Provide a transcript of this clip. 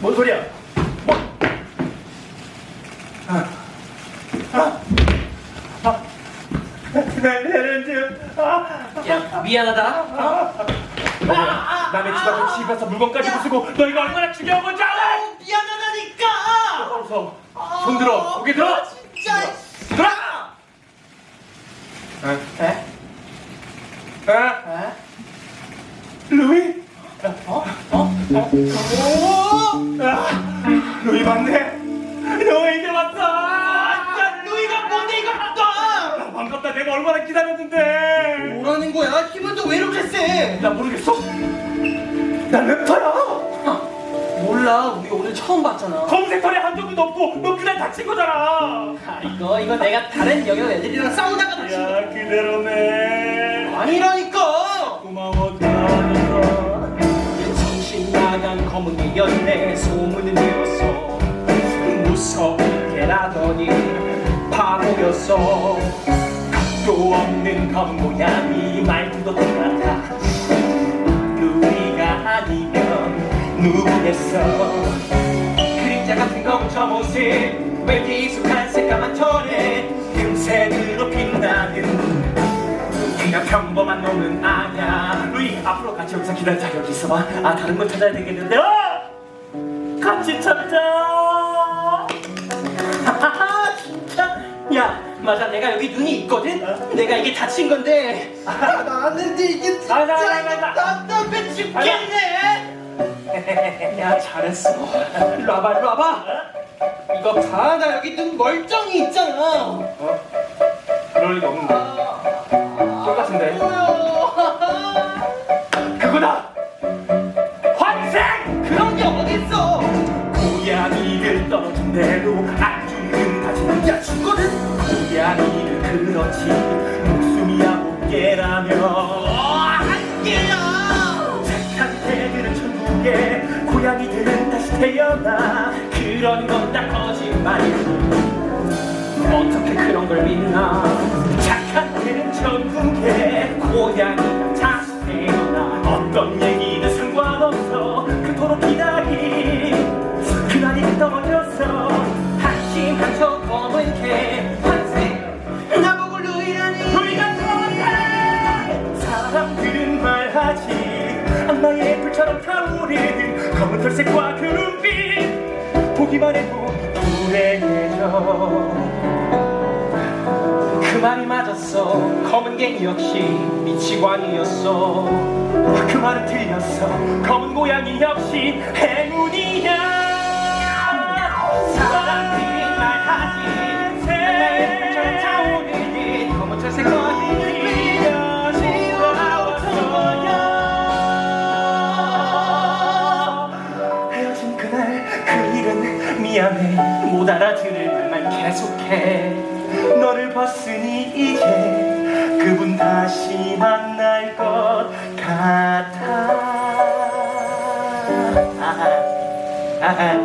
뭔 소리야? 뭐? 아, 아, 아, 아, 야 미안하다. 어? 너희야, 남의 집 앞에 집에서 물건까지 부수고 너희가 얼마나 중요한 건지 알아? 미안하다니까. 어서 손 들어, 고개 들어, 진짜. 들어. 에? 에? 에? 에? 루이? 어? 어? 오! 아, 루이 맞네. 너 이제 왔어. 야 루이가 뭔데 이거 봐. 반갑다. 내가 얼마나 기다렸는데. 뭐라는 거야? 힘은 또 왜 이렇게 세? 나 모르겠어. 난 랩터야. 몰라. 우리 오늘 처음 봤잖아. 검색 털에 한 적도 없고 너 그날 다친 거잖아. 아, 이거 이거 내가 다른 영역 애들이랑 싸우다가 다친 거. 야 그대로네. 아니라니 나간 검은 게 연내 소문은 들었어. 무섭게라더니 바보였어. 또 없는 검은 고양이 말투도 똑같아. 루이가 아니면 누구겠어? 그림자 같은 검은 저 모습 왜 익숙한 새까만 털에 금색으로 빛나는 그냥 평범한 놈은 아냐 루이 앞으로 같이 여기서 기다리자 여기 있어봐 아 다른 걸 찾아야 되겠는데 어! 같이 하하 진짜. 야 맞아. 내가 여기 눈이 있거든? 내가 이게 다친 건데. 아, 나는데 이게 진짜 아, 나, 나, 나, 나. 답답해 죽겠네 야 잘했어. 일로 와봐 일로 와봐. 이거 봐 나 여기 눈 멀쩡히 있잖아. 어? 그럴 리가 없는데. 똑같은데 떨어진 대로 아주는 다시 야 죽거든. 고양이를 그렇지. 목숨이 아홉 개라면 한 개야 착한 개들은 천국에 고양이들은 다시 태어나. 그런 건 다 거짓말이고 어떻게 그런 걸 믿나? 착한 개는 천국에 고양이 검은 털색과 그 눈빛 보기만 해도 불행해져. 그 말이 맞았어. 검은 개 역시 미치광이였어. 그 말은 틀렸어. 검은 고양이 역시 행운이야 미안해 못 알아들을 말만 계속해 너를 봤으니 이제 그분 다시 만날 것 같아 아하, 아하,